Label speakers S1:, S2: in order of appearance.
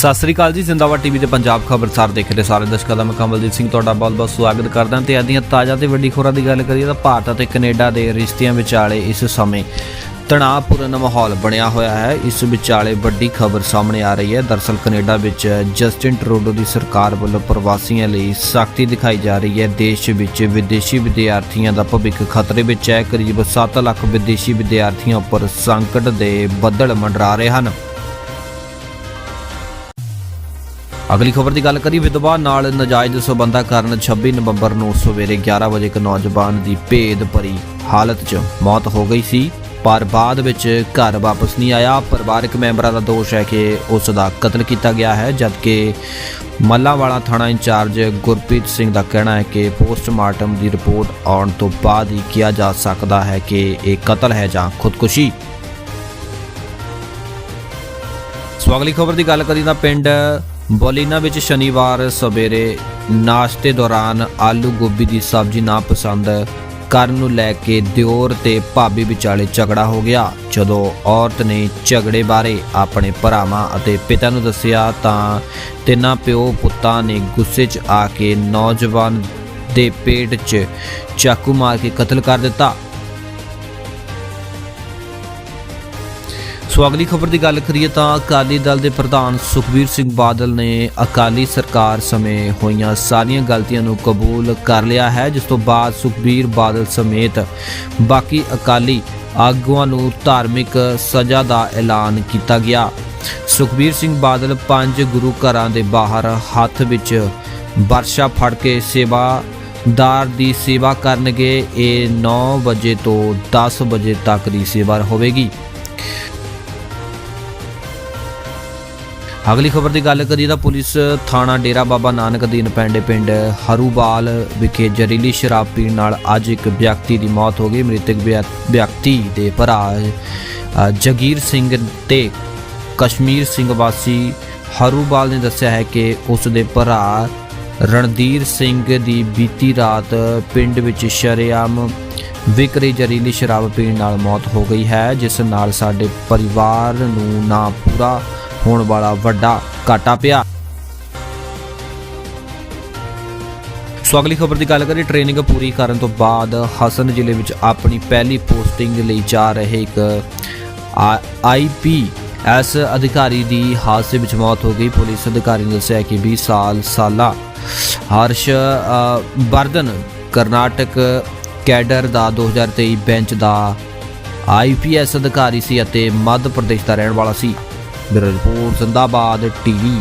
S1: ਸਤਿ ਸ੍ਰੀ ਅਕਾਲ ਜੀ, ਜ਼ਿੰਦਾਬਾਦ ਟੀਵੀ ਤੇ ਪੰਜਾਬ ਖਬਰਸਾਰ ਦੇਖ ਰਹੇ ਸਾਰੇ ਦਰਸ਼ਕਾਂ ਦਾ ਮੈਂ ਕਮਲਜੀਤ ਸਿੰਘ ਤੁਹਾਡਾ ਬਹੁਤ-ਬਹੁਤ ਸਵਾਗਤ ਕਰਦਾ ਹਾਂ ਤੇ ਅੱਜ ਦੀਆਂ ਤਾਜ਼ਾ ਤੇ ਵੱਡੀ ਖਬਰਾਂ ਦੀ ਗੱਲ ਕਰੀਏ ਤਾਂ ਭਾਰਤ ਅਤੇ ਕੈਨੇਡਾ ਦੇ ਰਿਸ਼ਤਿਆਂ ਵਿਚਾਲੇ ਇਸ ਸਮੇਂ ਤਣਾਅਪੂਰਨ ਮਾਹੌਲ ਬਣਿਆ ਹੋਇਆ ਹੈ। ਇਸ ਵਿਚਾਲੇ ਵੱਡੀ ਖਬਰ ਸਾਹਮਣੇ ਆ ਰਹੀ ਹੈ। ਦਰਸਲ ਕੈਨੇਡਾ ਵਿੱਚ ਜਸਟਿਨ ਟਰੂਡੋ ਦੀ ਸਰਕਾਰ ਵੱਲੋਂ ਪ੍ਰਵਾਸੀਆਂ ਲਈ ਸਖਤੀ ਦਿਖਾਈ ਜਾ ਰਹੀ ਹੈ। ਦੇਸ਼ ਵਿੱਚ ਵਿਦੇਸ਼ੀ ਵਿਦਿਆਰਥੀਆਂ ਦਾ ਭਵਿੱਖ ਖਤਰੇ ਵਿੱਚ ਹੈ। ਕਰੀਬ 7 ਲੱਖ ਵਿਦੇਸ਼ੀ ਵਿਦਿਆਰਥੀਆਂ ਉੱਪਰ ਸੰਕਟ ਦੇ ਬੱਦਲ ਮੰਡਰਾ ਰਹੇ ਹਨ। ਅਗਲੀ ਖਬਰ ਦੀ ਗੱਲ ਕਰੀ ਵਿਧਵਾ ਨਾਲ ਨਜਾਇਜ਼ ਸਬੰਧਾਂ ਕਾਰਨ 26 ਨਵੰਬਰ ਨੂੰ ਸਵੇਰੇ 11 ਵਜੇ ਇੱਕ ਨੌਜਵਾਨ ਦੀ ਭੇਦ ਭਰੀ ਹਾਲਤ 'ਚ ਮੌਤ ਹੋ ਗਈ ਸੀ। ਪਰ ਬਾਅਦ ਵਿੱਚ ਘਰ ਵਾਪਸ ਨਹੀਂ ਆਇਆ। ਪਰਿਵਾਰਕ ਮੈਂਬਰਾਂ ਦਾ ਦੋਸ਼ ਹੈ ਕਿ ਉਸ ਦਾ ਕਤਲ ਕੀਤਾ ਗਿਆ ਹੈ, ਜਦਕਿ ਮੱਲਾਂਵਾਲਾ ਥਾਣਾ ਇੰਚਾਰਜ ਗੁਰਪ੍ਰੀਤ ਸਿੰਘ ਦਾ ਕਹਿਣਾ ਹੈ ਕਿ ਪੋਸਟਮਾਰਟਮ ਦੀ ਰਿਪੋਰਟ ਆਉਣ ਤੋਂ ਬਾਅਦ ਹੀ ਕਿਹਾ ਜਾ ਸਕਦਾ ਹੈ ਕਿ ਇਹ ਕਤਲ ਹੈ ਜਾਂ ਖੁਦਕੁਸ਼ੀ। ਸੋ ਅਗਲੀ ਖਬਰ ਦੀ ਗੱਲ ਕਰੀ ਤਾਂ ਪਿੰਡ ਬੋਲੀਨਾ ਵਿੱਚ ਸ਼ਨੀਵਾਰ ਸਵੇਰੇ ਨਾਸ਼ਤੇ ਦੌਰਾਨ ਆਲੂ ਗੋਭੀ ਦੀ ਸਬਜ਼ੀ ਨਾ ਪਸੰਦ ਕਰਨ ਨੂੰ ਲੈ ਕੇ ਦਿਓਰ ਤੇ ਭਾਬੀ ਵਿਚਾਲੇ ਝਗੜਾ ਹੋ ਗਿਆ। ਜਦੋਂ ਔਰਤ ਨੇ ਝਗੜੇ ਬਾਰੇ ਆਪਣੇ ਭਰਾਵਾਂ ਅਤੇ ਪਿਤਾ ਨੂੰ ਦੱਸਿਆ ਤਾਂ ਤਿੰਨਾਂ ਪਿਓ ਪੁੱਤਾਂ ਨੇ ਗੁੱਸੇ 'ਚ ਆ ਕੇ ਨੌਜਵਾਨ ਦੇ ਪੇਟ 'ਚ ਚਾਕੂ ਮਾਰ ਕੇ ਕਤਲ ਕਰ ਦਿੱਤਾ। ਸੋ ਅਗਲੀ ਖਬਰ ਦੀ ਗੱਲ ਕਰੀਏ ਤਾਂ ਅਕਾਲੀ ਦਲ ਦੇ ਪ੍ਰਧਾਨ ਸੁਖਬੀਰ ਸਿੰਘ ਬਾਦਲ ਨੇ ਅਕਾਲੀ ਸਰਕਾਰ ਸਮੇਂ ਹੋਈਆਂ ਸਾਰੀਆਂ ਗਲਤੀਆਂ ਨੂੰ ਕਬੂਲ ਕਰ ਲਿਆ ਹੈ, ਜਿਸ ਤੋਂ ਬਾਅਦ ਸੁਖਬੀਰ ਬਾਦਲ ਸਮੇਤ ਬਾਕੀ ਅਕਾਲੀ ਆਗੂਆਂ ਨੂੰ ਧਾਰਮਿਕ ਸਜ਼ਾ ਦਾ ਐਲਾਨ ਕੀਤਾ ਗਿਆ। ਸੁਖਬੀਰ ਸਿੰਘ ਬਾਦਲ ਪੰਜ ਗੁਰੂ ਘਰਾਂ ਦੇ ਬਾਹਰ ਹੱਥ ਵਿੱਚ ਵਰਸ਼ਾ ਫੜ ਕੇ ਸੇਵਾਦਾਰ ਦੀ ਸੇਵਾ ਕਰਨਗੇ। ਇਹ 9 ਵਜੇ ਤੋਂ 10 ਵਜੇ ਤੱਕ ਦੀ ਸੇਵਾ ਹੋਵੇਗੀ। ਅਗਲੀ ਖਬਰ ਦੀ ਗੱਲ ਕਰੀਏ ਤਾਂ ਪੁਲਿਸ ਥਾਣਾ ਡੇਰਾ ਬਾਬਾ ਨਾਨਕ ਅਧੀਨ ਪੈਂਦੇ ਪਿੰਡ ਹਰੂਬਾਲ ਵਿਖੇ ਜ਼ਹਿਰੀਲੀ ਸ਼ਰਾਬ ਪੀਣ ਨਾਲ ਅੱਜ ਇੱਕ ਵਿਅਕਤੀ ਦੀ ਮੌਤ ਹੋ ਗਈ। ਮ੍ਰਿਤਕ ਵਿਅ- ਵਿਅਕਤੀ ਦੇ ਭਰਾ ਜਗੀਰ ਸਿੰਘ ਤੇ ਕਸ਼ਮੀਰ ਸਿੰਘ ਵਾਸੀ ਹਰੂਬਾਲ ਨੇ ਦੱਸਿਆ ਹੈ ਕਿ ਉਸ ਦੇ ਭਰਾ ਰਣਧੀਰ ਸਿੰਘ ਦੀ ਬੀਤੀ ਰਾਤ ਪਿੰਡ ਵਿੱਚ ਸ਼ਰੇਆਮ ਵਿਕਰੀ ਜ਼ਹਿਰੀਲੀ ਸ਼ਰਾਬ ਪੀਣ ਨਾਲ ਮੌਤ ਹੋ ਗਈ ਹੈ, ਜਿਸ ਨਾਲ ਸਾਡੇ ਪਰਿਵਾਰ ਨੂੰ ਨਾ ਪੂਰਾ ਹੋਣ ਵਾਲਾ ਵੱਡਾ ਘਾਟਾ ਪਿਆ। ਸੋ ਅਗਲੀ ਖਬਰ ਦੀ ਗੱਲ ਕਰੀਏ ਟ੍ਰੇਨਿੰਗ ਪੂਰੀ ਕਰਨ ਤੋਂ ਬਾਅਦ ਹਸਨ ਜ਼ਿਲ੍ਹੇ ਵਿੱਚ ਆਪਣੀ ਪਹਿਲੀ ਪੋਸਟਿੰਗ ਲਈ ਜਾ ਰਹੇ ਇੱਕ ਆਈਪੀਐਸ ਅਧਿਕਾਰੀ ਦੀ ਹਾਦਸੇ ਵਿੱਚ ਮੌਤ ਹੋ ਗਈ। ਪੁਲਿਸ ਅਧਿਕਾਰੀ ਨੇ ਦੱਸਿਆ ਕਿ 20 ਸਾਲ ਸਾਲਾ ਹਰਸ਼ ਅ, ਕਰਨਾਟਕ ਕੈਡਰ ਦਾ 2023 ਬੈਂਚ ਦਾ ਆਈਪੀਐਸ ਅਧਿਕਾਰੀ ਸੀ ਅਤੇ ਮੱਧ ਪ੍ਰਦੇਸ਼ ਦਾ ਰਹਿਣ ਵਾਲਾ ਸੀ। Bureau report Zindabad TV